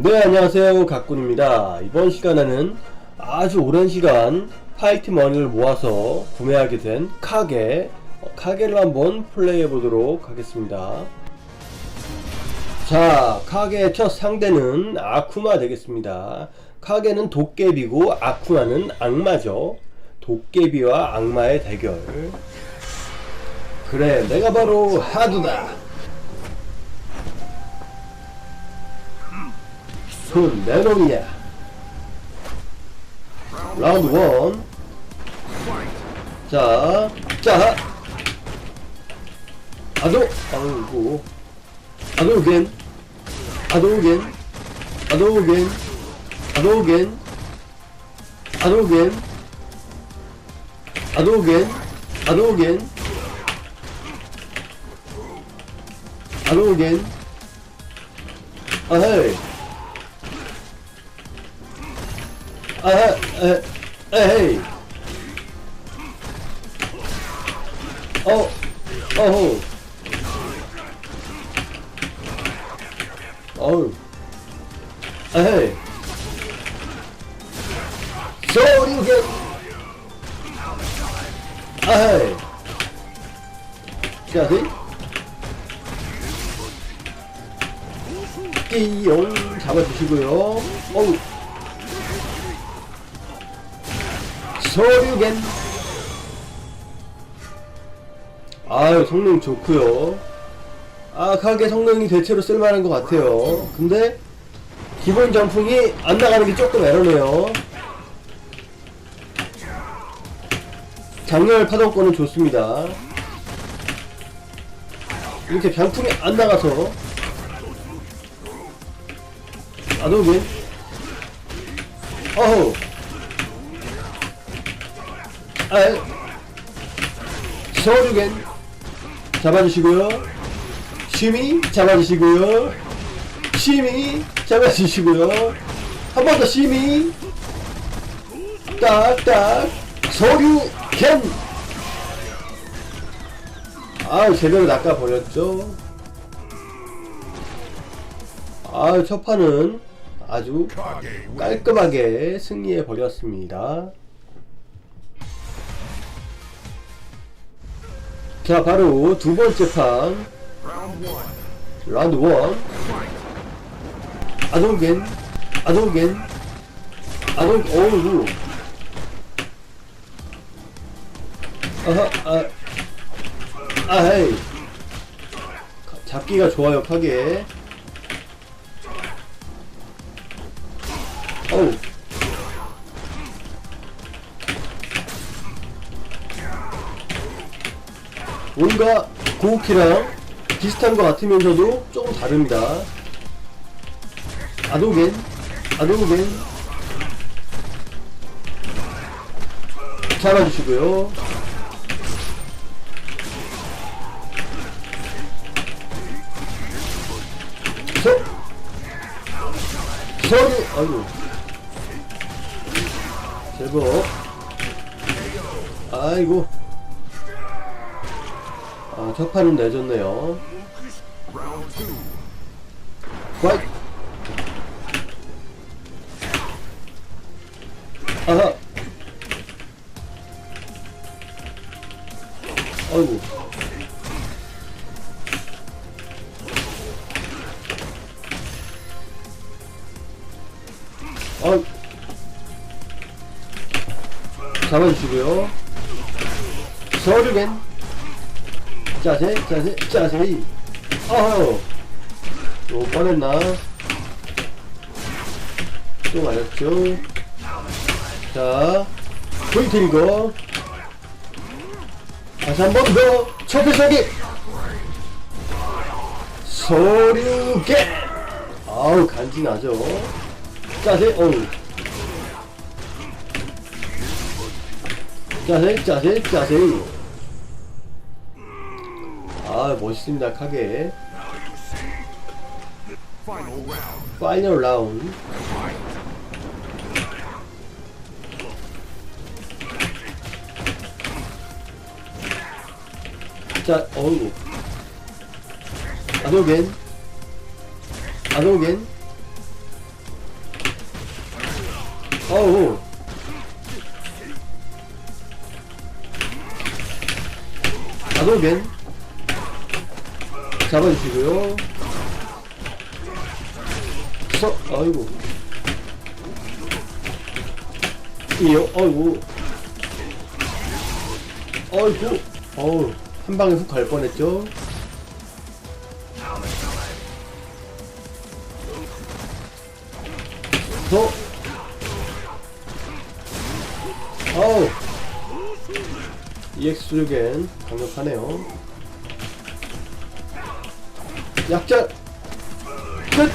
네 안녕하세요. 각군입니다. 이번 시간에는 아주 오랜 시간 파이트 머니를 모아서 구매하게 된 카게 어, 카게를 한번 플레이해 보도록 하겠습니다. 자 카게의 첫 상대는 아쿠마 되겠습니다. 카게는 도깨비고 아쿠마는 악마죠. 도깨비와 악마의 대결. 그래 내가 바로 하두다 손 내놈이야. 라운드 원. 자, 자. 아도 아이고. 아도겐. 아도겐. 아도겐. 아도겐. 아도겐. 아도겐. 아도겐. 아도겐. 아헤이 아헤 에 에헤이. 어 어호 어우 에헤이. 소리게 아헤이. 자지 끼용 잡아주시고요. 어우 소류겐. 아유 성능 좋고요. 아 카게 성능이 대체로 쓸만한 것 같아요. 근데 기본 정풍이 안 나가는 게 조금 에러네요. 장렬 파동권은 좋습니다. 이렇게 병풍이 안 나가서. 아도겐 어후 아, 서류겐 잡아주시고요. 심이 잡아주시고요. 심이 잡아주시고요. 한 번 더 심이 딱딱 서류겐 아 제대로 낚아버렸죠. 아, 첫 판은 아주 깔끔하게 승리해 버렸습니다. 자 바로 두 번째 판. 라운드 원. 아동겐 아동겐 아동 어우. 아하 아 아헤이. 잡기가 좋아요 카게 어우 뭔가 고우키랑 비슷한 것 같으면서도 조금 다릅니다. 아도겐, 아도겐. 잡아주시고요. 서, 서류, 아이고. 제법. 아이고. 아, 첫 판은 내줬네요. 와이! 아하! 아이고. 아 잡아주시고요. 서류겐 자세, 자세, 자세히. 어허. 또 꺼냈나? 또 맞았죠? 자, 보이트리고. 다시 한 번 더. 첫 회사기. 소류게. 아우, 간지나죠? 자세, 어우. 자세, 자세, 자세. 아 멋있습니다 카게. 파이널 라운드. 자 어우. 아도겐. 아도겐. 어우. 가돌겐 잡아주시고요. 서, 아이고. 이요, 아이고. 아이고, 어우, 한 방에 훅 갈 뻔했죠. 더. 어우. EX 수류겐 강력하네요. 약자 끝.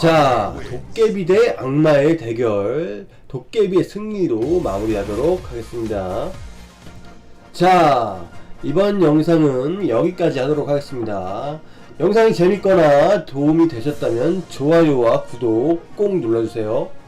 자, 도깨비 대 악마의 대결. 도깨비의 승리로 마무리하도록 하겠습니다. 자, 이번 영상은 여기까지 하도록 하겠습니다. 영상이 재밌거나 도움이 되셨다면 좋아요와 구독 꼭 눌러주세요.